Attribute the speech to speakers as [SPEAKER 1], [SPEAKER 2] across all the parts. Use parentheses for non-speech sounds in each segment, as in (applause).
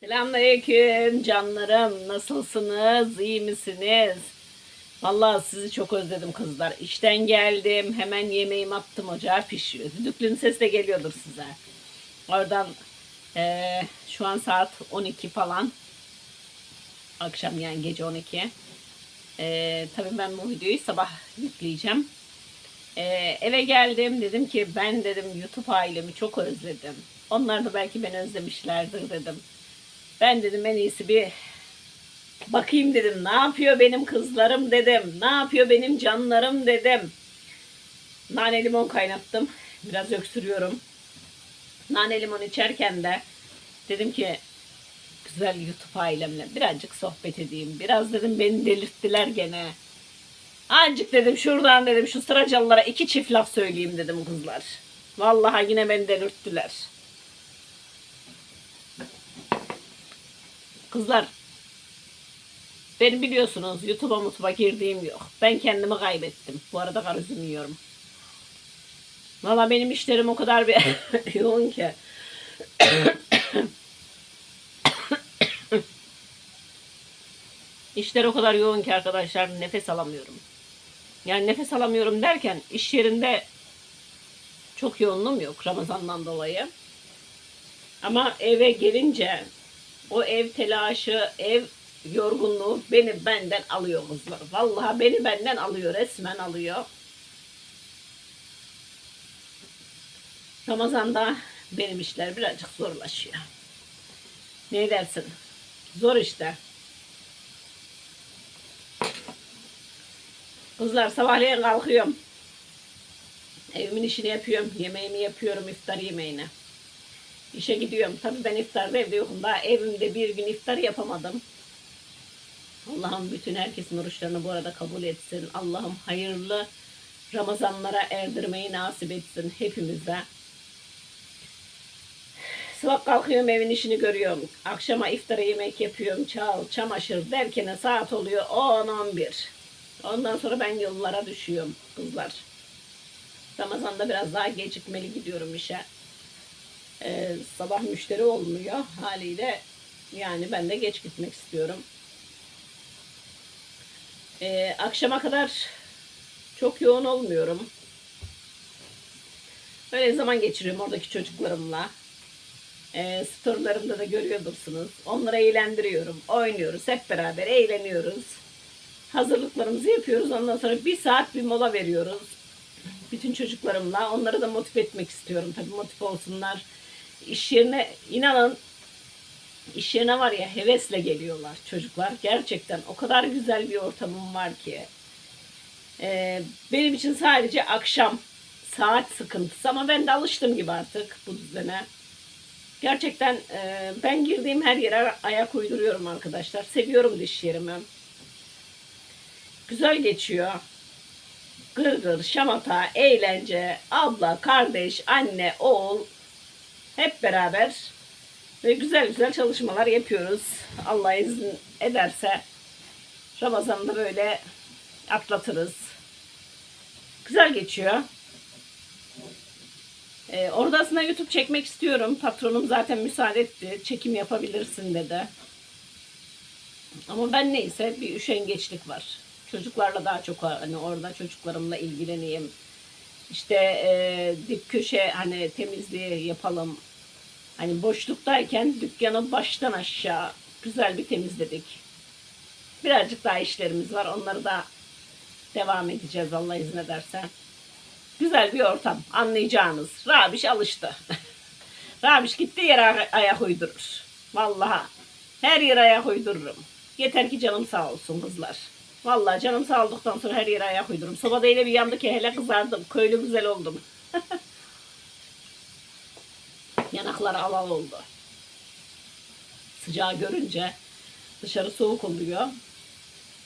[SPEAKER 1] Selamünaleyküm canlarım. Nasılsınız? İyi misiniz? Vallahi sizi çok özledim kızlar. İşten geldim. Hemen yemeğimi attım ocağa pişiyor. Düdüklünün sesi de geliyordur size. Oradan eee, şu an saat 12 falan. Akşam yani gece 12. Eee tabii ben bu videoyu sabah yükleyeceğim. Eee, eve geldim dedim ki ben dedim YouTube ailemi çok özledim. Onlar da belki beni özlemişlerdir dedim. Ben dedim en iyisi bir bakayım dedim. Ne yapıyor benim kızlarım dedim. Ne yapıyor benim canlarım dedim. Nane limon kaynattım. Biraz öksürüyorum. Nane limon içerken de dedim ki güzel YouTube ailemle birazcık sohbet edeyim. Biraz dedim beni delirttiler gene. Azıcık dedim şuradan dedim şu sıracalılara iki çift laf söyleyeyim dedim kızlar. Vallahi yine beni delirttiler. Kızlar beni biliyorsunuz YouTube'a mutfağa girdiğim yok. Ben kendimi kaybettim. Bu arada kar üzüm yiyorum. Valla benim işlerim o kadar bir (laughs) yoğun ki. (coughs) İşler o kadar yoğun ki arkadaşlar nefes alamıyorum. Yani nefes alamıyorum derken iş yerinde çok yoğunluğum yok Ramazan'dan dolayı. Ama eve gelince o ev telaşı, ev yorgunluğu beni benden alıyor kızlar. Vallahi beni benden alıyor, resmen alıyor. Ramazan'da benim işler birazcık zorlaşıyor. Ne dersin? Zor işte. Kızlar sabahleyin kalkıyorum. Evimin işini yapıyorum, yemeğimi yapıyorum, iftar yemeğini. İşe gidiyorum. Tabii ben iftarda evde yokum. Daha evimde bir gün iftar yapamadım. Allah'ım bütün herkesin oruçlarını bu arada kabul etsin. Allah'ım hayırlı Ramazanlara erdirmeyi nasip etsin hepimize. Sabah kalkıyorum evin işini görüyorum. Akşama iftara yemek yapıyorum. Çal, çamaşır derken saat oluyor 10-11. Ondan sonra ben yollara düşüyorum kızlar. Ramazan'da biraz daha gecikmeli gidiyorum işe. Ee, sabah müşteri olmuyor haliyle yani ben de geç gitmek istiyorum. Ee, akşama kadar çok yoğun olmuyorum. Öyle zaman geçiriyorum oradaki çocuklarımla. Ee, storylarımda da görüyorsunuz. Onları eğlendiriyorum. Oynuyoruz. Hep beraber eğleniyoruz. Hazırlıklarımızı yapıyoruz. Ondan sonra bir saat bir mola veriyoruz. Bütün çocuklarımla. Onları da motive etmek istiyorum. Tabii motive olsunlar. İş yerine inanın iş yerine var ya hevesle geliyorlar çocuklar. Gerçekten o kadar güzel bir ortamım var ki. Ee, benim için sadece akşam saat sıkıntısı ama ben de alıştım gibi artık bu düzene. Gerçekten e, ben girdiğim her yere ayak uyduruyorum arkadaşlar. Seviyorum da iş yerimi. Güzel geçiyor. Gırgır, şamata, eğlence, abla, kardeş, anne, oğul hep beraber ve güzel güzel çalışmalar yapıyoruz. Allah izin ederse Ramazan'da böyle atlatırız. Güzel geçiyor. Ee, orada aslında YouTube çekmek istiyorum. Patronum zaten müsaade etti. Çekim yapabilirsin dedi. Ama ben neyse bir üşengeçlik var. Çocuklarla daha çok hani orada çocuklarımla ilgileneyim. İşte e, dip köşe hani temizliği yapalım. Hani boşluktayken dükkanı baştan aşağı güzel bir temizledik. Birazcık daha işlerimiz var. Onları da devam edeceğiz Allah izin ederse. Güzel bir ortam anlayacağınız. Rabiş alıştı. (laughs) Rabiş gitti yere ay- ayak uydurur. Vallahi her yere ayak uydururum. Yeter ki canım sağ olsun kızlar. Vallahi canım sağ olduktan sonra her yere ayak uydururum. Sobada öyle bir yandı ki hele kızardım. Köylü güzel oldum. (laughs) Yanakları alal oldu. Sıcağı görünce dışarı soğuk oluyor.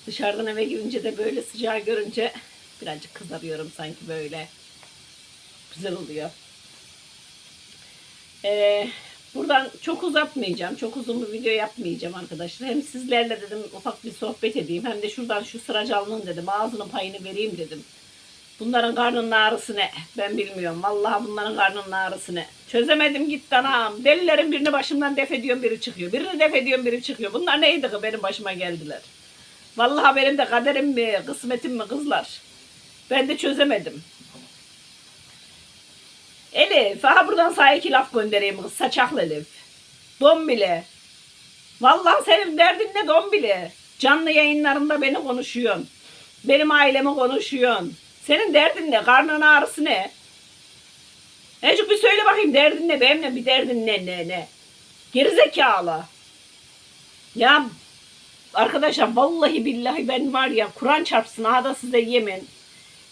[SPEAKER 1] Dışarıdan eve girince de böyle sıcağı görünce birazcık kızarıyorum sanki böyle. Güzel oluyor. Ee, buradan çok uzatmayacağım. Çok uzun bir video yapmayacağım arkadaşlar. Hem sizlerle dedim ufak bir sohbet edeyim. Hem de şuradan şu sıracalının dedim ağzının payını vereyim dedim. Bunların karnının ağrısı ne? Ben bilmiyorum. Vallahi bunların karnının ağrısı ne? Çözemedim gitti anam. Delilerin birini başımdan def ediyorum biri çıkıyor. Birini def ediyorum biri çıkıyor. Bunlar neydi ki benim başıma geldiler. Vallahi benim de kaderim mi, kısmetim mi kızlar. Ben de çözemedim. Elif, aha buradan sana iki laf göndereyim kız. Saçaklı Elif. Don bile. Vallahi senin derdin ne don bile. Canlı yayınlarında beni konuşuyorsun. Benim ailemi konuşuyorsun. Senin derdin ne? Karnın ağrısı ne? Ecik bir söyle bakayım derdin ne? Benimle bir derdin ne ne ne? Gerizekalı. Ya arkadaşlar vallahi billahi ben var ya Kur'an çarpsın ha da size yemin.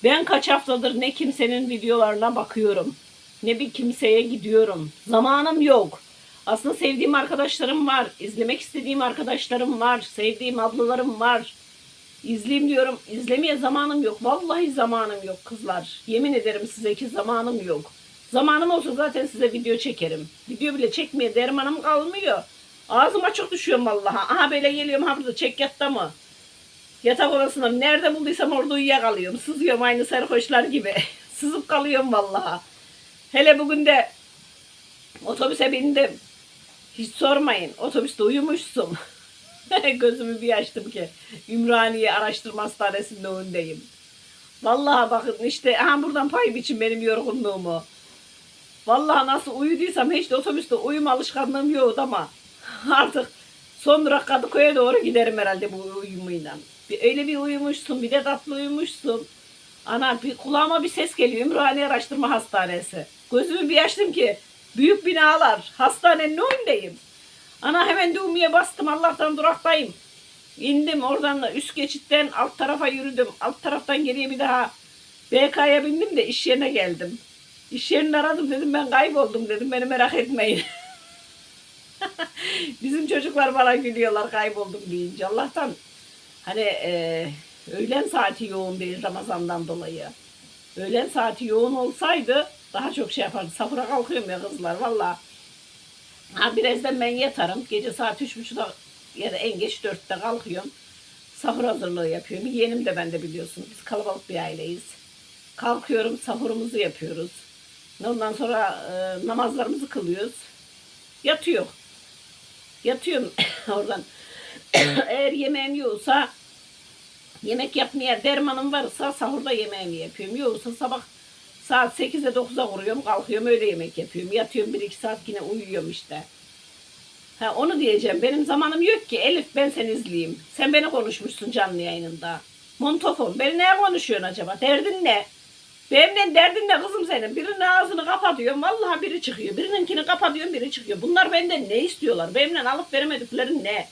[SPEAKER 1] Ben kaç haftadır ne kimsenin videolarına bakıyorum. Ne bir kimseye gidiyorum. Zamanım yok. Aslında sevdiğim arkadaşlarım var. izlemek istediğim arkadaşlarım var. Sevdiğim ablalarım var. İzleyeyim diyorum. İzlemeye zamanım yok. Vallahi zamanım yok kızlar. Yemin ederim size ki zamanım yok. Zamanım olsa zaten size video çekerim. Video bile çekmeye dermanım kalmıyor. Ağzım açık düşüyorum vallahi. Aha böyle geliyorum ha burada çek yatta mı? Yatak odasında nerede bulduysam orada uyuyakalıyorum. Sızıyorum aynı sarhoşlar gibi. (laughs) Sızıp kalıyorum vallahi. Hele bugün de otobüse bindim. Hiç sormayın. Otobüste uyumuşsun. (laughs) Gözümü bir açtım ki Ümraniye Araştırma Hastanesi'nin önündeyim. Vallahi bakın işte aha buradan pay biçin benim yorgunluğumu. Vallahi nasıl uyuduysam hiç de otobüste uyuma alışkanlığım yok ama (laughs) artık son durak Kadıköy'e doğru giderim herhalde bu uyumuyla. Bir, öyle bir uyumuşsun bir de tatlı uyumuşsun. Ana bir kulağıma bir ses geliyor Ümraniye Araştırma Hastanesi. Gözümü bir açtım ki büyük binalar hastanenin önündeyim. Ana hemen düğmeye bastım Allah'tan duraktayım. İndim oradan da üst geçitten alt tarafa yürüdüm. Alt taraftan geriye bir daha BK'ya bindim de iş yerine geldim. İş yerini aradım dedim ben kayboldum dedim beni merak etmeyin. (laughs) Bizim çocuklar bana gülüyorlar kayboldum deyince. Allah'tan hani e, öğlen saati yoğun değil Ramazan'dan dolayı. Öğlen saati yoğun olsaydı daha çok şey yapardı. Sahura kalkıyorum ya kızlar valla. Ha birazdan ben yatarım. Gece saat üç buçukta ya da en geç dörtte kalkıyorum. Sahur hazırlığı yapıyorum. Yeğenim de ben de biliyorsunuz. Biz kalabalık bir aileyiz. Kalkıyorum sahurumuzu yapıyoruz. Ondan sonra e, namazlarımızı kılıyoruz. Yatıyor. Yatıyorum (coughs) oradan. (coughs) Eğer yemeğim yoksa yemek yapmaya dermanım varsa sahurda yemeğimi yapıyorum. Yoksa sabah saat 8'e 9'a vuruyorum kalkıyorum öyle yemek yapıyorum. Yatıyorum 1-2 saat yine uyuyorum işte. Ha, onu diyeceğim. Benim zamanım yok ki. Elif ben seni izleyeyim. Sen beni konuşmuşsun canlı yayınında. Montofon. Beni neye konuşuyorsun acaba? Derdin ne? Benimle derdin ne kızım senin? Birinin ağzını kapatıyorum. Vallahi biri çıkıyor. Birininkini kapatıyorum biri çıkıyor. Bunlar benden ne istiyorlar? Benimle alıp veremedikleri ne?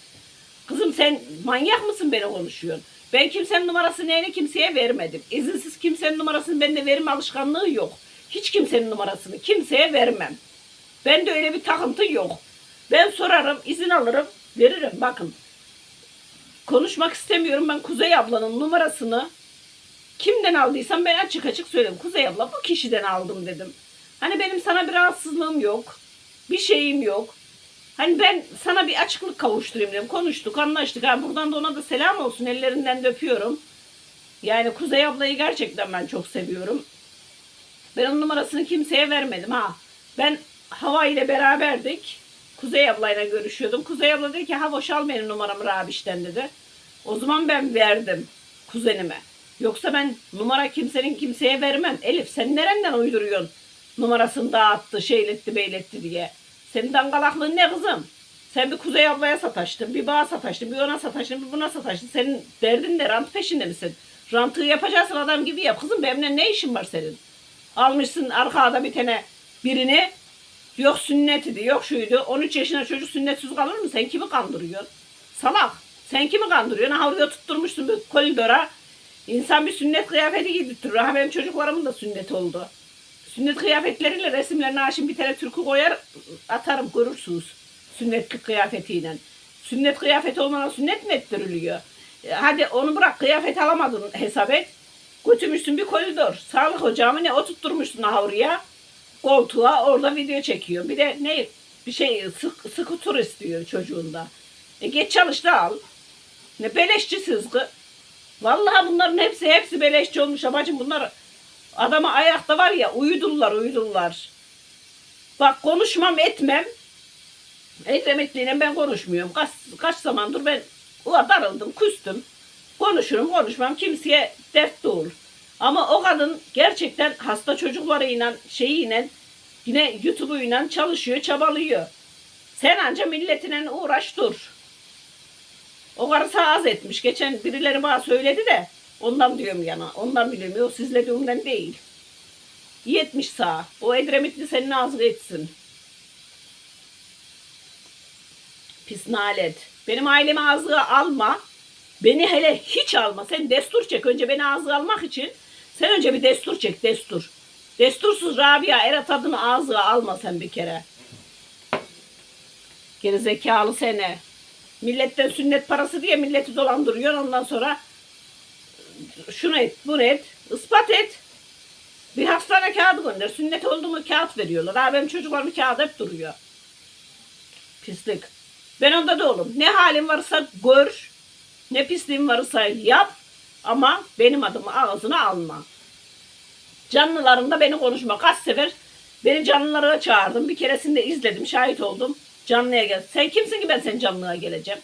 [SPEAKER 1] Kızım sen manyak mısın beni konuşuyorsun? Ben kimsenin numarası neyini kimseye vermedim. İzinsiz kimsenin numarasını bende verme alışkanlığı yok. Hiç kimsenin numarasını kimseye vermem. Bende öyle bir takıntı yok. Ben sorarım, izin alırım, veririm. Bakın. Konuşmak istemiyorum. Ben Kuzey ablanın numarasını kimden aldıysam ben açık açık söyledim. Kuzey abla bu kişiden aldım dedim. Hani benim sana bir rahatsızlığım yok. Bir şeyim yok. Hani ben sana bir açıklık kavuşturayım dedim. Konuştuk, anlaştık. Ha, buradan da ona da selam olsun. Ellerinden de öpüyorum. Yani Kuzey ablayı gerçekten ben çok seviyorum. Ben onun numarasını kimseye vermedim ha. Ben Hava ile beraberdik. Kuzey ablayla görüşüyordum. Kuzey abla dedi ki ha boşal benim numaramı Rabiş'ten dedi. O zaman ben verdim kuzenime. Yoksa ben numara kimsenin kimseye vermem. Elif sen nereden uyduruyorsun? Numarasını dağıttı, şeyletti, beyletti diye. Senin dangalaklığın ne kızım? Sen bir Kuzey ablaya sataştın, bir bana sataştın, bir ona sataştın, bir buna sataştın. Senin derdin ne? Rant peşinde misin? Rantı yapacaksın adam gibi yap. Kızım benimle ne işin var senin? Almışsın arkada bir tane birini. Yok sünnetiydi, yok şuydu. 13 yaşında çocuk sünnetsiz kalır mı? Sen kimi kandırıyorsun? Salak. Sen kimi kandırıyorsun? Ha oraya tutturmuşsun bir koridora. İnsan bir sünnet kıyafeti giydirtir. Ha benim çocuklarımın da sünnet oldu. Sünnet kıyafetleriyle resimlerine aşın bir tane türkü koyar atarım görürsünüz. Sünnetlik kıyafetiyle. Sünnet kıyafeti olmadan sünnet mi ettiriliyor? E, hadi onu bırak kıyafet alamadın hesap et. Götürmüşsün bir koridor. Sağlık ocağımı ne oturtturmuşsun ha oraya. Koltuğa orada video çekiyor. Bir de ne bir şey sık, sıkı tur istiyor çocuğunda. E geç çalış da al. Ne beleşçi sızgı. Vallahi bunların hepsi hepsi beleşçi olmuş abacım bunlar adama ayakta var ya uyudurlar uyudurlar. Bak konuşmam etmem. Ekremetliyle ben konuşmuyorum. Kaç, kaç zamandır ben ula darıldım, küstüm. Konuşurum, konuşmam. Kimseye dert de olur. Ama o kadın gerçekten hasta çocuklarıyla, şeyiyle, yine YouTube'uyla çalışıyor, çabalıyor. Sen anca milletine uğraş dur. O karısı az etmiş. Geçen birileri bana söyledi de ondan diyorum yana. Ondan biliyorum. Yok sizle diyorumdan değil. İyi etmiş sağ. O Edremitli senin ağzını etsin. Pis nalet. Benim aileme ağzına alma. Beni hele hiç alma. Sen destur çek. Önce beni ağzına almak için sen önce bir destur çek. Destur. Destursuz Rabia Erat adını ağzına alma sen bir kere. Geri zekalı sene. Milletten sünnet parası diye milleti dolandırıyor. Ondan sonra şunu et, bunu et, ispat et. Bir hastane kağıdı gönder. Sünnet oldu mu kağıt veriyorlar. Ha benim çocuklarım kağıt hep duruyor. Pislik. Ben onda da oğlum. Ne halim varsa gör. Ne pisliğim varsa yap. Ama benim adımı ağzına alma. Canlılarında beni konuşma. Kaç sefer beni canlılara çağırdım. Bir keresinde izledim, şahit oldum. Canlıya gel. Sen kimsin ki ben senin canlıya geleceğim?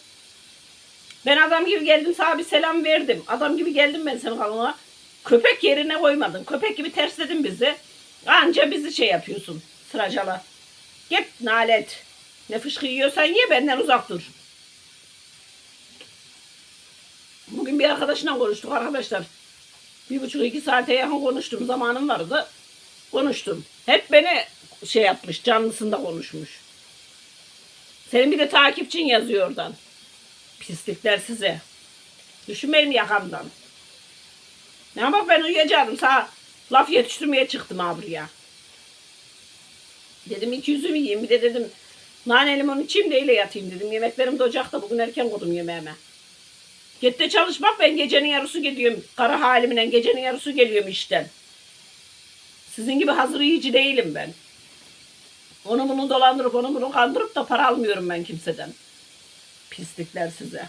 [SPEAKER 1] Ben adam gibi geldim sana bir selam verdim. Adam gibi geldim ben senin kanalına. Köpek yerine koymadın. Köpek gibi tersledin bizi. Anca bizi şey yapıyorsun. Sıracala. Git nalet. Ne fışkı yiyorsan ye benden uzak dur. Bugün bir arkadaşla konuştuk arkadaşlar. Bir buçuk iki saate yakın konuştum. Zamanım vardı. Konuştum. Hep beni şey yapmış. Canlısında konuşmuş. Senin bir de takipçin yazıyor oradan. Pislikler size. Düşün benim yakamdan. Ne bak ben uyuyacaktım. Sağ laf yetiştirmeye çıktım ha buraya. Dedim iki yüzümü yiyeyim. Bir de dedim nane limon içeyim de öyle yatayım dedim. Yemeklerim de ocakta. Bugün erken koydum yemeğime. Git de çalış bak ben gecenin yarısı gidiyorum. Kara halimle gecenin yarısı geliyorum işten. Sizin gibi hazır yiyici değilim ben. Onu bunu dolandırıp onu bunu kandırıp da para almıyorum ben kimseden. Pislikler size.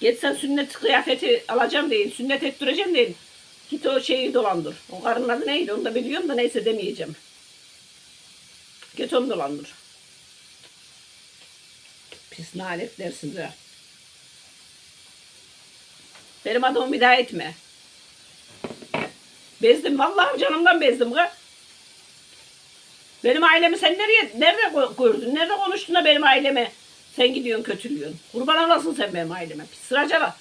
[SPEAKER 1] Git sen sünnet kıyafeti alacağım değil, sünnet ettireceğim değil. Git o şeyi dolandır. O karının adı neydi onu da biliyorum da neyse demeyeceğim. Git onu dolandır. Pis naletler size. Benim adımı bir daha etme. Bezdim. Vallahi canımdan bezdim. Kız. Benim ailemi sen nereye, nerede gördün? Nerede konuştun da benim ailemi sen gidiyorsun kötülüyorsun. Kurban olasın sen benim aileme. Pis sıracala.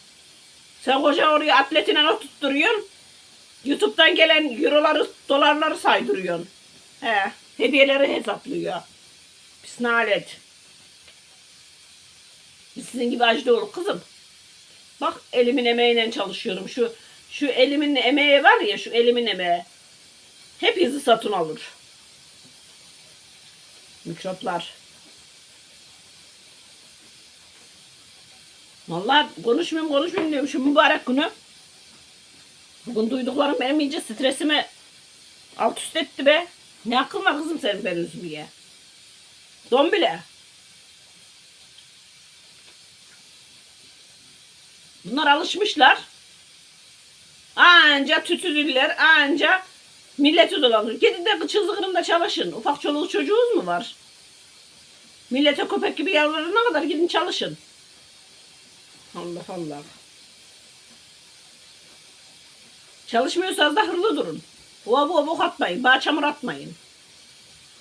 [SPEAKER 1] Sen koca oraya atletine oturtturuyorsun. Youtube'dan gelen euroları, dolarları saydırıyorsun. He, hediyeleri hesaplıyor. Pis nalet. Biz sizin gibi acı olur kızım. Bak elimin emeğiyle çalışıyorum. Şu şu elimin emeği var ya şu elimin emeği. Hep izi satın alır. Mikroplar. Vallahi konuşmayayım konuşmayayım diyorum şu mübarek günü. Bugün duyduklarım benim iyice stresimi alt üst etti be. Ne akıl var kızım senin ben üzmeye. Don bile. Bunlar alışmışlar. Anca tütülürler, anca milleti dolanır. Gidin de çılgınında çalışın. Ufak çoluğu çocuğunuz mu var? Millete köpek gibi yalvarana kadar gidin çalışın. Allah Allah. Çalışmıyorsanız da hırlı durun. Ova ova bok atmayın. Bağ çamur atmayın.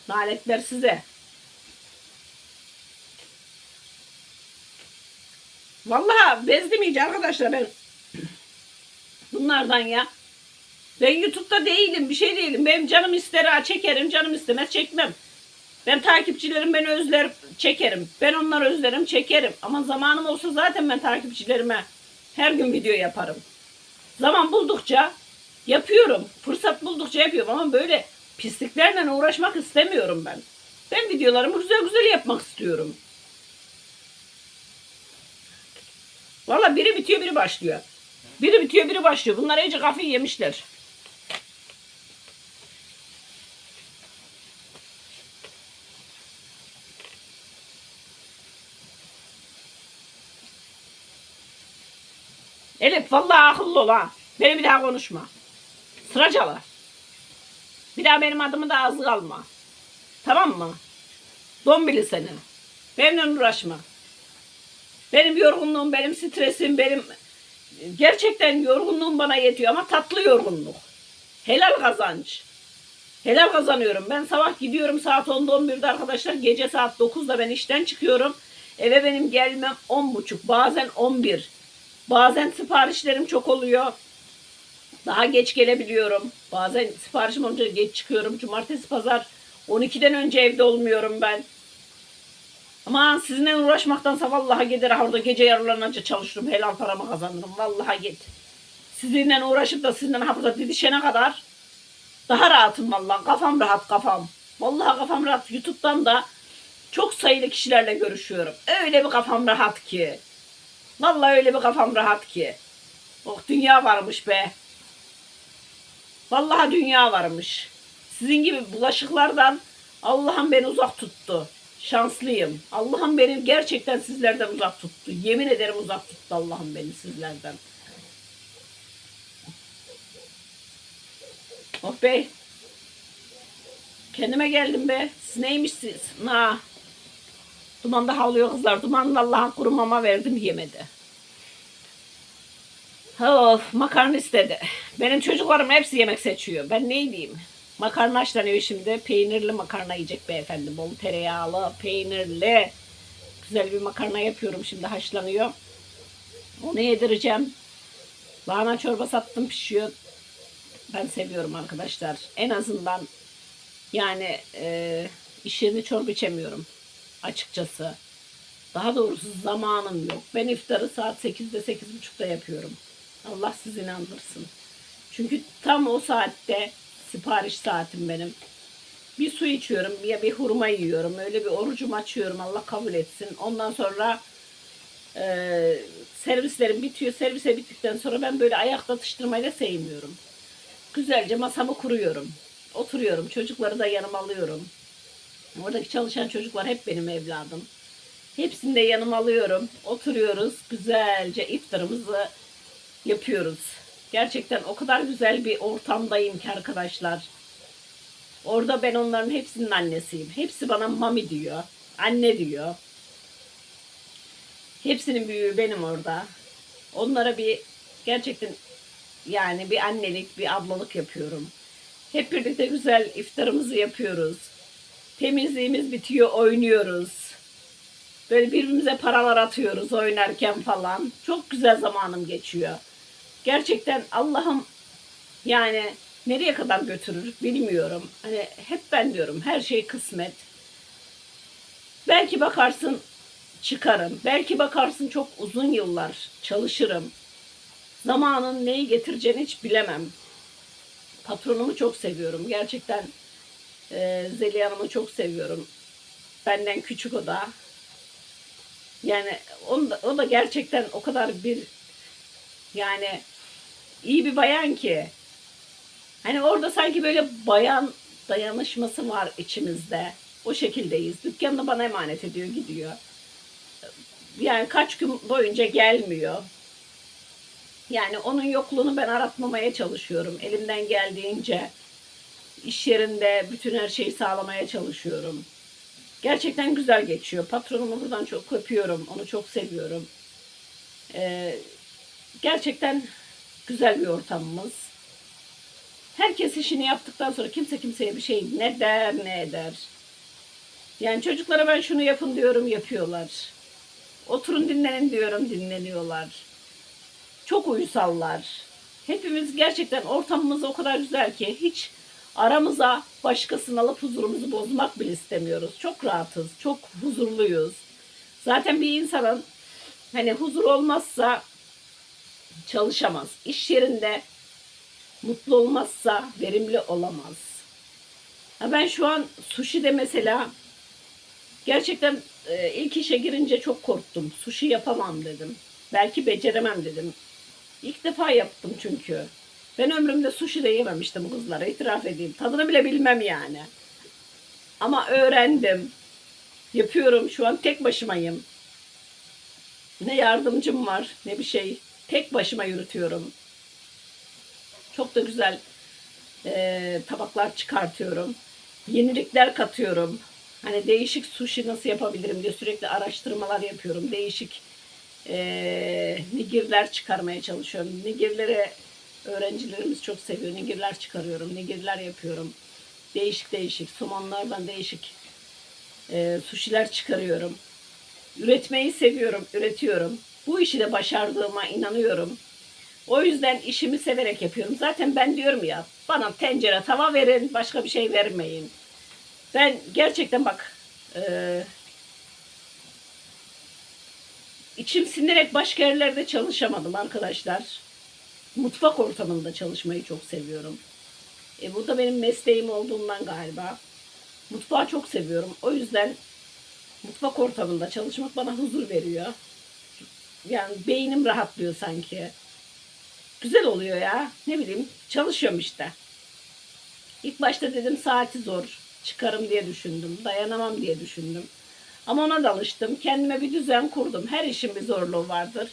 [SPEAKER 1] Naletler size. Vallahi bezdim iyice arkadaşlar ben. Bunlardan ya. Ben YouTube'da değilim, bir şey değilim. Benim canım ister ha çekerim, canım istemez çekmem. Ben takipçilerim beni özler çekerim. Ben onları özlerim çekerim. Ama zamanım olsa zaten ben takipçilerime her gün video yaparım. Zaman buldukça yapıyorum. Fırsat buldukça yapıyorum ama böyle pisliklerle uğraşmak istemiyorum ben. Ben videolarımı güzel güzel yapmak istiyorum. Valla biri bitiyor biri başlıyor. Biri bitiyor biri başlıyor. Bunlar iyice kafayı yemişler. Elif vallahi akıllı ol ha. Beni bir daha konuşma. Sıracalı. Bir daha benim adımı da ağzı alma. Tamam mı? Dombili seni. Benimle uğraşma. Benim yorgunluğum, benim stresim, benim gerçekten yorgunluğum bana yetiyor ama tatlı yorgunluk. Helal kazanç. Helal kazanıyorum. Ben sabah gidiyorum saat 10'da 11'de arkadaşlar. Gece saat 9'da ben işten çıkıyorum. Eve benim gelmem 10.30 bazen 11. Bazen siparişlerim çok oluyor. Daha geç gelebiliyorum. Bazen siparişim olunca geç çıkıyorum. Cumartesi pazar 12'den önce evde olmuyorum ben. Ama sizinle uğraşmaktansa vallahi gider orada gece yarılarınca çalışırım. Helal paramı kazanırım. Vallahi git. Sizinle uğraşıp da sizinle ha burada didişene kadar daha rahatım vallahi. Kafam rahat kafam. Vallahi kafam rahat. YouTube'dan da çok sayılı kişilerle görüşüyorum. Öyle bir kafam rahat ki. Vallahi öyle bir kafam rahat ki. Oh dünya varmış be. Vallahi dünya varmış. Sizin gibi bulaşıklardan Allah'ım beni uzak tuttu. Şanslıyım. Allah'ım beni gerçekten sizlerden uzak tuttu. Yemin ederim uzak tuttu Allah'ım beni sizlerden. Oh be. Kendime geldim be. Siz neymişsiniz? Na. Duman da havlıyor kızlar. Duman Allah'a kuru mama verdim yemedi. Of makarna istedi. Benim çocuklarım hepsi yemek seçiyor. Ben ne diyeyim? Makarna haşlanıyor şimdi. Peynirli makarna yiyecek beyefendi. Bol tereyağlı, peynirli. Güzel bir makarna yapıyorum şimdi haşlanıyor. Onu yedireceğim. Lahana çorba sattım pişiyor. Ben seviyorum arkadaşlar. En azından yani e, iş çorba içemiyorum. Açıkçası. Daha doğrusu zamanım yok. Ben iftarı saat 8'de 8.30'da yapıyorum. Allah sizi inandırsın. Çünkü tam o saatte sipariş saatim benim. Bir su içiyorum ya bir hurma yiyorum. Öyle bir orucumu açıyorum. Allah kabul etsin. Ondan sonra e, servislerim bitiyor. Servise bittikten sonra ben böyle ayakta atıştırmayı sevmiyorum. Güzelce masamı kuruyorum. Oturuyorum. Çocukları da yanıma alıyorum. Oradaki çalışan çocuklar hep benim evladım. Hepsini de yanıma alıyorum. Oturuyoruz. Güzelce iftarımızı yapıyoruz. Gerçekten o kadar güzel bir ortamdayım ki arkadaşlar. Orada ben onların hepsinin annesiyim. Hepsi bana mami diyor. Anne diyor. Hepsinin büyüğü benim orada. Onlara bir gerçekten yani bir annelik, bir ablalık yapıyorum. Hep birlikte güzel iftarımızı yapıyoruz. Temizliğimiz bitiyor, oynuyoruz. Böyle birbirimize paralar atıyoruz oynarken falan. Çok güzel zamanım geçiyor. Gerçekten Allah'ım yani nereye kadar götürür bilmiyorum. Hani hep ben diyorum her şey kısmet. Belki bakarsın çıkarım. Belki bakarsın çok uzun yıllar çalışırım. Zamanın neyi getireceğini hiç bilemem. Patronumu çok seviyorum. Gerçekten e, Zeliha Hanım'ı çok seviyorum. Benden küçük o da. Yani o da, o da gerçekten o kadar bir yani iyi bir bayan ki. Hani orada sanki böyle bayan dayanışması var içimizde. O şekildeyiz. Dükkanı da bana emanet ediyor gidiyor. Yani kaç gün boyunca gelmiyor. Yani onun yokluğunu ben aratmamaya çalışıyorum. Elimden geldiğince iş yerinde bütün her şeyi sağlamaya çalışıyorum. Gerçekten güzel geçiyor. Patronumu buradan çok öpüyorum. Onu çok seviyorum. Ee, gerçekten güzel bir ortamımız. Herkes işini yaptıktan sonra kimse kimseye bir şey ne der ne eder. Yani çocuklara ben şunu yapın diyorum yapıyorlar. Oturun dinlenin diyorum dinleniyorlar. Çok uysallar. Hepimiz gerçekten ortamımız o kadar güzel ki hiç aramıza başkasını alıp huzurumuzu bozmak bile istemiyoruz. Çok rahatız, çok huzurluyuz. Zaten bir insanın hani huzur olmazsa çalışamaz. İş yerinde mutlu olmazsa verimli olamaz. Ha ben şu an sushi de mesela gerçekten e, ilk işe girince çok korktum. Sushi yapamam dedim. Belki beceremem dedim. İlk defa yaptım çünkü. Ben ömrümde sushi de yememiştim kızlara itiraf edeyim. Tadını bile bilmem yani. Ama öğrendim. Yapıyorum şu an tek başımayım. Ne yardımcım var ne bir şey. Tek başıma yürütüyorum. Çok da güzel e, tabaklar çıkartıyorum. Yenilikler katıyorum. Hani değişik sushi nasıl yapabilirim diye sürekli araştırmalar yapıyorum. Değişik e, nigirler çıkarmaya çalışıyorum. Nigirleri öğrencilerimiz çok seviyor. Nigirler çıkarıyorum. Nigirler yapıyorum. Değişik değişik somonlardan değişik e, suşiler çıkarıyorum. Üretmeyi seviyorum, üretiyorum. Bu işi de başardığıma inanıyorum. O yüzden işimi severek yapıyorum. Zaten ben diyorum ya bana tencere tava verin başka bir şey vermeyin. Ben gerçekten bak e, içim sinerek başka yerlerde çalışamadım arkadaşlar. Mutfak ortamında çalışmayı çok seviyorum. E, bu da benim mesleğim olduğundan galiba. Mutfağı çok seviyorum. O yüzden mutfak ortamında çalışmak bana huzur veriyor. Yani beynim rahatlıyor sanki. Güzel oluyor ya. Ne bileyim çalışıyorum işte. İlk başta dedim saati zor. Çıkarım diye düşündüm. Dayanamam diye düşündüm. Ama ona da alıştım. Kendime bir düzen kurdum. Her işin bir zorluğu vardır.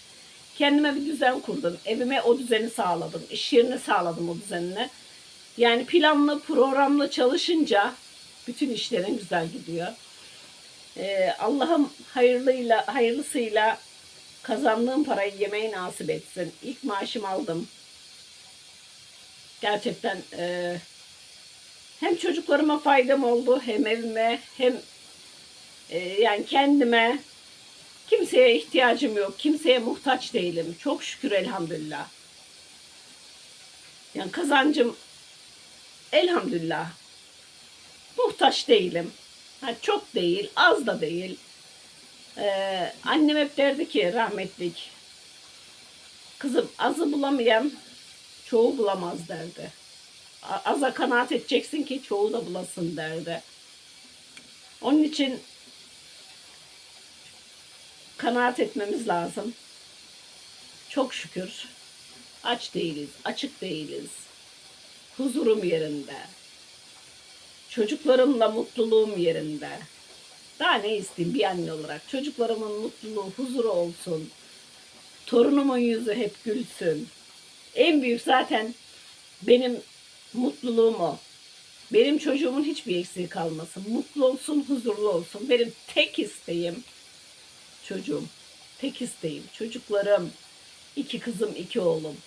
[SPEAKER 1] Kendime bir düzen kurdum. Evime o düzeni sağladım. İş yerine sağladım o düzenini. Yani planlı, programlı çalışınca bütün işlerin güzel gidiyor. Ee, Allah'ım hayırlıyla, hayırlısıyla kazandığım parayı yemeyi nasip etsin. İlk maaşımı aldım. Gerçekten e, hem çocuklarıma faydam oldu, hem evime, hem e, yani kendime. Kimseye ihtiyacım yok, kimseye muhtaç değilim. Çok şükür elhamdülillah. Yani kazancım elhamdülillah muhtaç değilim. Ha, çok değil, az da değil. Ee, annem hep derdi ki rahmetlik. Kızım azı bulamayan çoğu bulamaz derdi. Aza kanaat edeceksin ki çoğu da bulasın derdi. Onun için kanaat etmemiz lazım. Çok şükür aç değiliz, açık değiliz. Huzurum yerinde. Çocuklarımla mutluluğum yerinde. Daha ne isteyeyim bir anne olarak. Çocuklarımın mutluluğu, huzuru olsun. Torunumun yüzü hep gülsün. En büyük zaten benim mutluluğum o. Benim çocuğumun hiçbir eksiği kalmasın. Mutlu olsun, huzurlu olsun. Benim tek isteğim çocuğum. Tek isteğim. Çocuklarım. iki kızım, iki oğlum.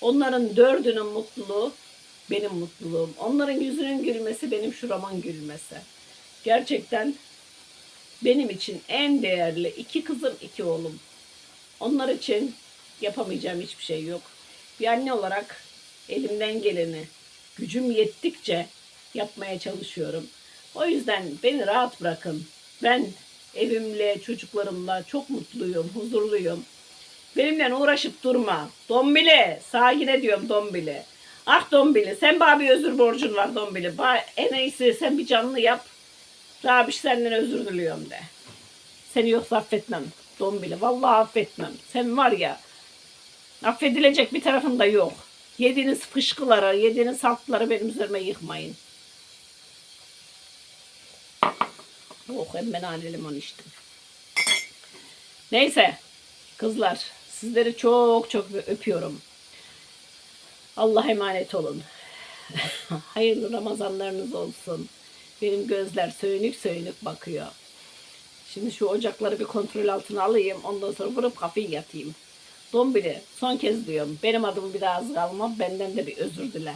[SPEAKER 1] Onların dördünün mutluluğu benim mutluluğum. Onların yüzünün gülmesi benim şuramın gülmesi. Gerçekten benim için en değerli iki kızım, iki oğlum. Onlar için yapamayacağım hiçbir şey yok. Bir anne olarak elimden geleni gücüm yettikçe yapmaya çalışıyorum. O yüzden beni rahat bırakın. Ben evimle, çocuklarımla çok mutluyum, huzurluyum. Benimle uğraşıp durma. Dombili, sahile diyorum Dombili. Ah Dombili, sen bana bir özür borcun var Dombili. En iyisi sen bir canlı yap. Rabiş senden özür diliyorum de. Seni yoksa affetmem Dombili. Vallahi affetmem. Sen var ya affedilecek bir tarafın da yok. Yediğiniz fışkıları, yediğiniz saltları benim üzerime yıkmayın. Oh hemen nane limon içtim. Neyse kızlar sizleri çok çok öpüyorum. Allah emanet olun. (laughs) Hayırlı Ramazanlarınız olsun. Benim gözler söynük söynük bakıyor. Şimdi şu ocakları bir kontrol altına alayım. Ondan sonra vurup kafayı yatayım. Dombili son kez diyorum. Benim adımı bir daha ağzına alma. Benden de bir özür dile.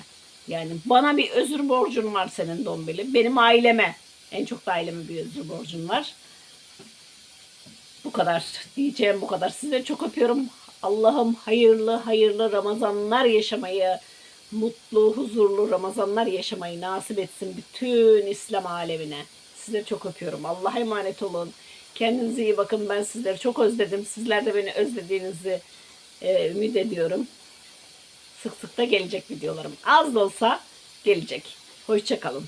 [SPEAKER 1] Yani bana bir özür borcun var senin Dombili. Benim aileme. En çok da aileme bir özür borcun var. Bu kadar. Diyeceğim bu kadar. Size çok öpüyorum. Allah'ım hayırlı hayırlı Ramazanlar yaşamayı, mutlu, huzurlu Ramazanlar yaşamayı nasip etsin bütün İslam alemine. Sizleri çok öpüyorum. Allah'a emanet olun. Kendinize iyi bakın. Ben sizleri çok özledim. Sizler de beni özlediğinizi e, ümit ediyorum. Sık sık da gelecek videolarım. Az da olsa gelecek. Hoşçakalın.